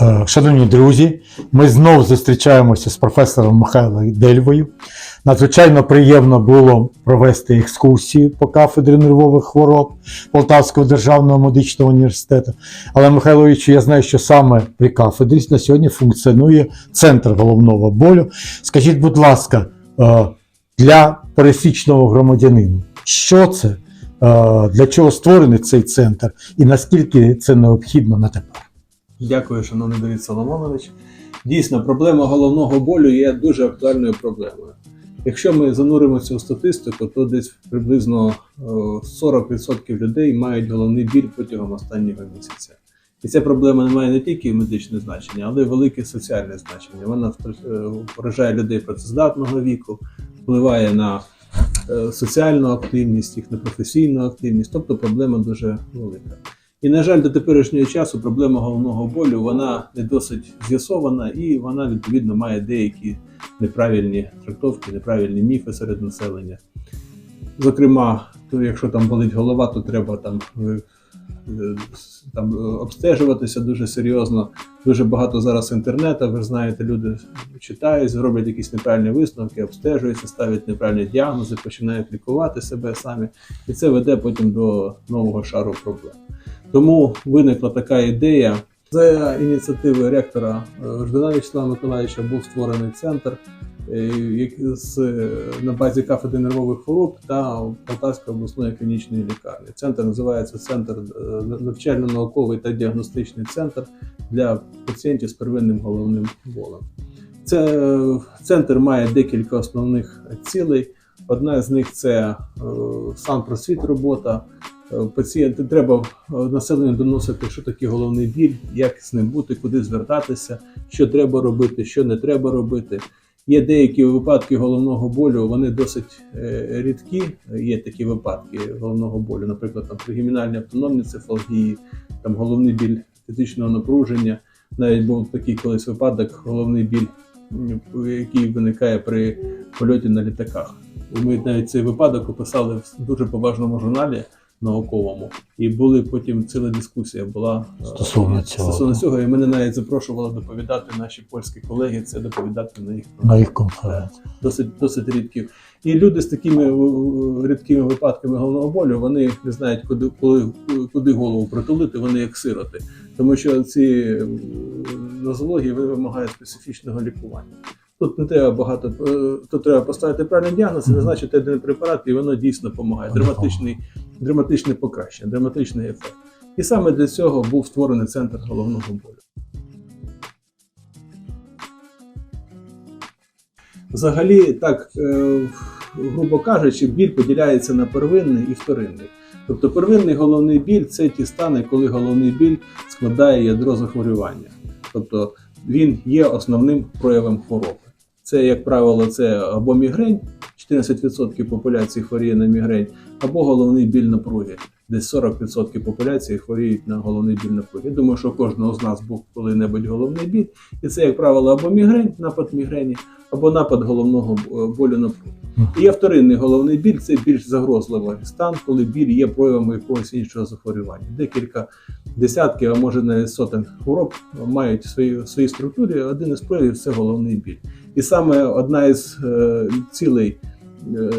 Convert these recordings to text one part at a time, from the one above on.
Е, Шановні друзі, ми знову зустрічаємося з професором Михайлом Дельвою. Надзвичайно приємно було провести екскурсію по кафедрі нервових хвороб Полтавського державного медичного університету. Але, Михайловичу, я знаю, що саме при кафедрі на сьогодні функціонує центр головного болю. Скажіть, будь ласка, е, для пересічного громадянина, що це, е, для чого створений цей центр і наскільки це необхідно на тепер? Дякую, шановний Давид Соломонович. Дійсно, проблема головного болю є дуже актуальною проблемою. Якщо ми зануримося у статистику, то десь приблизно е, 40% людей мають головний біль протягом останнього місяця. І ця проблема не має не тільки медичне значення, але й велике соціальне значення. Вона е, поражає людей працездатного віку, впливає на е, соціальну активність, їх на професійну активність, тобто проблема дуже велика. І, на жаль, до теперішнього часу проблема головного болю вона не досить з'ясована і вона відповідно має деякі неправильні трактовки, неправильні міфи серед населення. Зокрема, то якщо там болить голова, то треба там, е, е, там обстежуватися дуже серйозно. Дуже багато зараз інтернету, ви ж знаєте, люди читають, роблять якісь неправильні висновки, обстежуються, ставлять неправильні діагнози, починають лікувати себе самі. І це веде потім до нового шару проблем. Тому виникла така ідея. За ініціативи ректора е, Ждана Вячеслава Миколаївича був створений центр е, е, на базі кафедри нервових хвороб та Полтавської обласної клінічної лікарні. Центр називається Центр навчально-науковий та діагностичний центр для пацієнтів з первинним головним болем. Це центр має декілька основних цілей. Одна з них це е, сам просвіт робота. Е, Пацієнти треба е, населенню доносити, що таке головний біль, як з ним бути, куди звертатися, що треба робити, що не треба робити. Є деякі випадки головного болю, вони досить рідкі. Є такі випадки головного болю, наприклад, там тригемінальні автономні цефалгії, там головний біль фізичного напруження. Навіть був такий колись випадок, головний біль, який виникає при польоті на літаках. І ми навіть цей випадок описали в дуже поважному журналі науковому, і були потім ціла дискусія була е, Стосовно цього. Стосовно цього, і мене навіть запрошували доповідати наші польські колеги, це доповідати на їх На їх конференції. досить досить рідкі. І люди з такими е, рідкими випадками головного болю вони не знають, куди коли куди голову притулити, вони як сироти, тому що ці е, нозології вимагають специфічного лікування. Тут не треба багато, е, тут треба поставити правильний діагноз, і назначити один препарат, і воно дійсно допомагає. Драматичний, драматичне покращення, драматичний ефект. І саме для цього був створений центр головного болю. Взагалі, так, е, грубо кажучи, біль поділяється на первинний і вторинний. Тобто первинний головний біль це ті стани, коли головний біль складає ядро захворювання. Тобто він є основним проявом хвороби. Це, як правило, це або мігрень, 14% популяції хворіє на мігрень, або головний біль напруги. Десь 40% популяції хворіють на головний біль напруги. Я думаю, що кожного з нас був коли-небудь головний біль. І це, як правило, або мігрень, напад мігрені, або напад головного болю напруги. І є вторинний головний біль це більш загрозливий стан, коли біль є проявом якогось іншого захворювання. Декілька десятків, а може навіть сотень хвороб мають в своїй структурі. Один із проявів це головний біль. І саме одна із е, цілей е,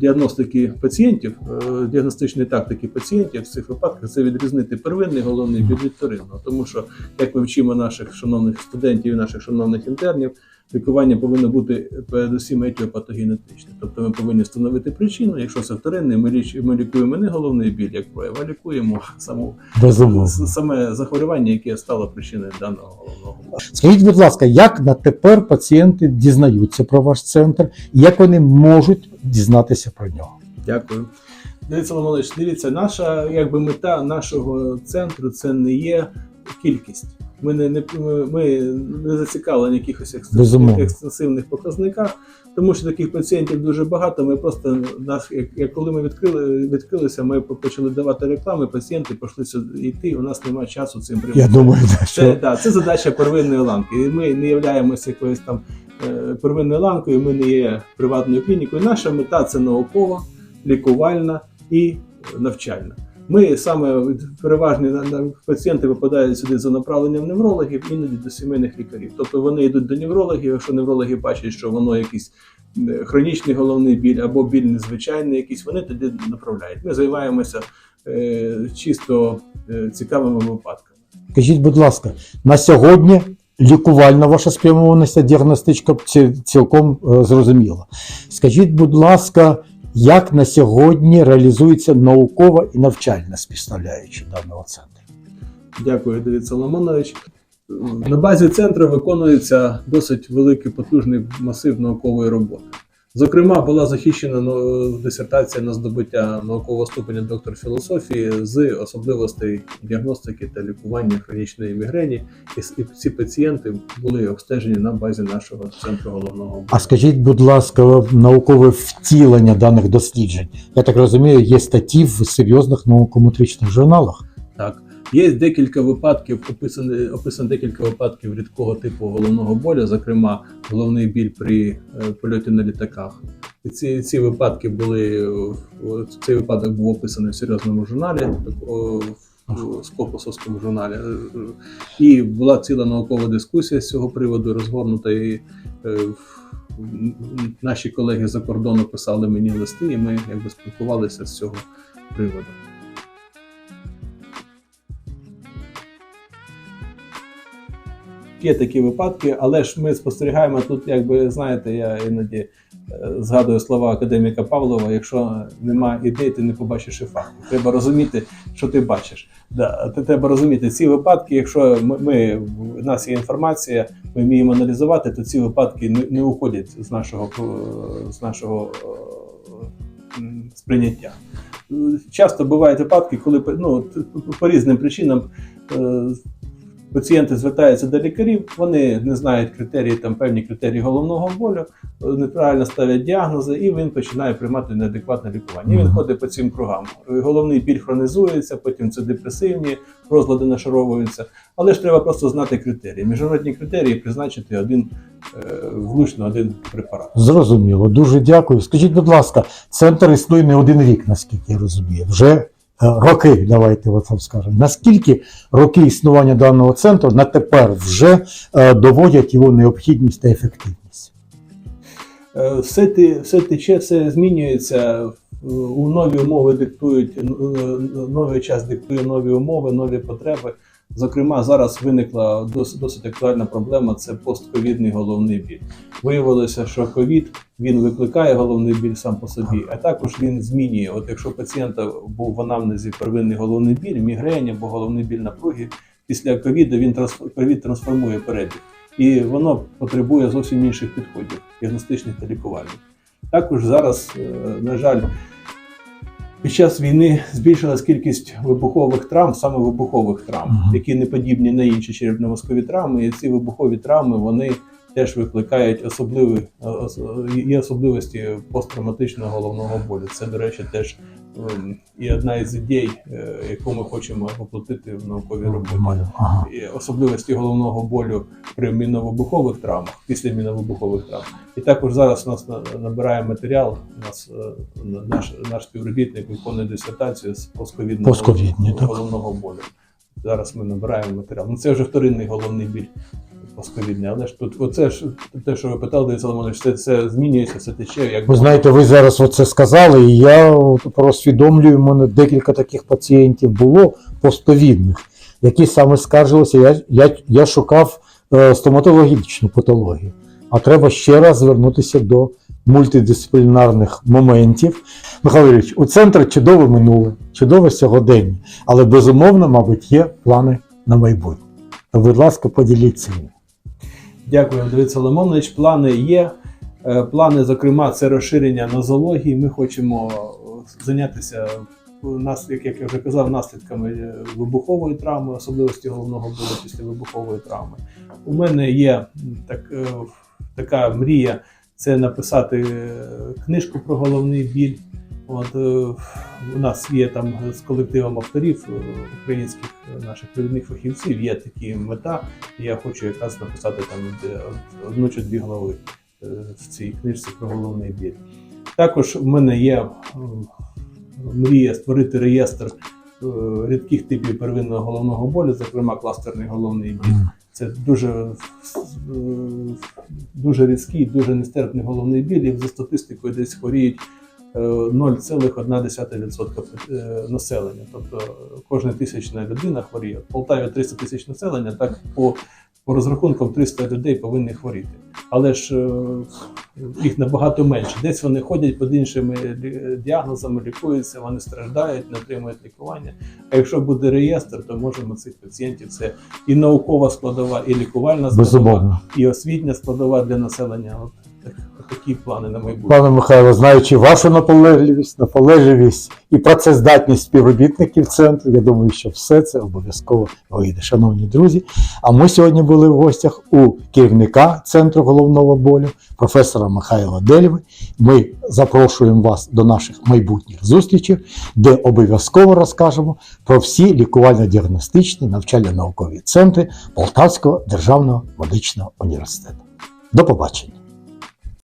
діагностики пацієнтів, е, діагностичної тактики пацієнтів в цих випадках це відрізнити первинний головний від вторинного. Тому що, як ми вчимо наших шановних студентів і наших шановних інтернів, лікування повинно бути передусім етіопатогенетичне. Тобто ми повинні встановити причину. Якщо це вторинний, ми, ліч, ми лікуємо не головний біль, як прояв, а лікуємо саму Безумовно. саме захворювання, яке стало причиною даного головного. Скажіть, будь ласка, як на тепер пацієнти дізнаються про ваш центр і як вони можуть дізнатися про нього? Дякую. Дивіться, Ломович, дивіться, наша якби мета нашого центру це не є кількість. Ми не, не ми- не зацікавлені в якихось екстенсивних, показниках, тому що таких пацієнтів дуже багато. Ми просто нас, як, як коли ми відкрили, відкрилися, ми почали давати реклами, пацієнти пішли сюди йти. У нас немає часу цим Я думаю, Це, що да, це задача первинної ланки. І ми не являємося якоюсь там е, первинною ланкою, ми не є приватною клінікою. Наша мета це наукова, лікувальна і навчальна. Ми саме переважні пацієнти випадають сюди за направленням неврологів, іноді до сімейних лікарів. Тобто вони йдуть до неврологів, якщо неврологи бачать, що воно якийсь е, хронічний головний біль або біль незвичайний, якийсь, вони тоді направляють. Ми займаємося е, чисто е, цікавими випадками. Скажіть, будь ласка, на сьогодні лікувальна ваша спрямованість, діагностичка цілком е, зрозуміла. Скажіть, будь ласка, як на сьогодні реалізується наукова і навчальна співставляюча даного центру? Дякую, Давид Соломонович. На базі центру виконується досить великий потужний масив наукової роботи. Зокрема, була захищена ну, дисертація на здобуття наукового ступеня доктор філософії з особливостей діагностики та лікування хронічної мігрені. І ці пацієнти були обстежені на базі нашого центру головного. А скажіть, будь ласка, наукове втілення даних досліджень. Я так розумію, є статті в серйозних наукометричних журналах. Так, є декілька випадків, описані, описано декілька випадків рідкого типу головного болю, зокрема, головний біль при е, польоті на літаках. І Ці, ці випадки були цей випадок був описаний в серйозному журналі, Скопусовському журналі. І була ціла наукова дискусія з цього приводу розгорнута. І е, наші колеги за кордону писали мені листи, і ми якби спілкувалися з цього приводу. Є такі випадки, але ж ми спостерігаємо тут, якби знаєте, я іноді е, згадую слова академіка Павлова: якщо нема ідей, ти не побачиш і фактів. Треба розуміти, що ти бачиш. Да, ти треба розуміти ці випадки. Якщо ми, ми в нас є інформація, ми вміємо аналізувати, то ці випадки не, не уходять з нашого з нашого е, сприйняття. Часто бувають випадки, коли ну, по різним причинам е, пацієнти звертаються до лікарів, вони не знають критерії, там певні критерії головного болю, е, неправильно ставлять діагнози, і він починає приймати неадекватне лікування. І він ходить по цим кругам. Е, Головний біль хронізується, потім це депресивні розлади нашаровуються. Але ж треба просто знати критерії. Міжнародні критерії призначити один е, влучно один препарат. Зрозуміло, дуже дякую. Скажіть, будь ласка, центр існує не один рік, наскільки я розумію. Вже роки, давайте вам скажемо. Наскільки роки існування даного центру на тепер вже е, доводять його необхідність та ефективність? Е, Все, ти, все тече, все змінюється. Е, У нові умови диктують, е, новий час диктує нові умови, нові потреби. Зокрема, зараз виникла досить, досить актуальна проблема це постковідний головний біль. Виявилося, що ковід він викликає головний біль сам по собі, а також він змінює. От якщо пацієнта був в анамнезі первинний головний біль, мігрень або головний біль напруги, після ковіду він ковід трансформує перебіг. І воно потребує зовсім інших підходів, діагностичних та лікувальних. Також зараз, е, на жаль, під час війни збільшилась кількість вибухових травм, саме вибухових травм, Мгм. які не подібні на інші черепно-мозкові травми. І ці вибухові травми вони теж викликають особливі е, особливості посттравматичного головного болю. Це, до речі, теж і одна із ідей, е, яку ми хочемо воплотити в науковій роботі. І особливості головного болю при міновибухових травмах, після міновибухових травм. І також зараз у нас набирає матеріал. У нас е, наш, наш співробітник виконує дисертацію з постковідного головного болю. Зараз ми набираємо матеріал. Ну це вже вторинний головний біль постковідний. Але ж тут, оце ж те, що ви питали, Давид Соломонович, це, це змінюється, це тече. Як Ви знаєте, ви зараз оце сказали, і я от просвідомлюю, у мене декілька таких пацієнтів було постовідних, які саме скаржилися. Я, я, я шукав е, стоматологічну патологію. А треба ще раз звернутися до мультидисциплінарних моментів. Михайло Юрійович, у центр чудове минуле, чудове сьогодення, але безумовно, мабуть, є плани на майбутнє. Будь ласка, поділіться. Дякую, Давид Соломонович. Плани є. Е, Плани, зокрема, це розширення нозології. Ми хочемо е, зайнятися е, нас, як, я вже казав, наслідками вибухової травми, особливості головного болю після вибухової травми. У мене є так, така мрія це написати книжку про головний біль. От, е, у нас є там з колективом авторів е, українських е, наших провідних фахівців, є такі мета. І я хочу якраз написати там одну чи дві глави е, в цій книжці про головний біль. Також в мене є мрія створити реєстр рідких типів первинного головного болю, зокрема кластерний головний біль. Це дуже, дуже різкий, дуже нестерпний головний біль, і за статистикою десь хворіють 0,1% е, населення. Тобто кожна тисячна людина хворіє. В Полтаві 300 тисяч населення, так по, по розрахункам 300 людей повинні хворіти. Але ж е, їх набагато менше. Десь вони ходять під іншими діагнозами, лікуються, вони страждають, не отримують лікування. А якщо буде реєстр, то можемо цих пацієнтів це і наукова складова, і лікувальна складова, Безумовно. і освітня складова для населення. Такі плани на майбутнє. Пане Михайло, знаючи вашу наполегливість, наполегливість і працездатність співробітників центру, я думаю, що все це обов'язково вийде. Шановні друзі. А ми сьогодні були в гостях у керівника центру головного болю, професора Михайла Дельви. Ми запрошуємо вас до наших майбутніх зустрічей, де обов'язково розкажемо про всі лікувально-діагностичні навчально-наукові центри Полтавського державного медичного університету. До побачення.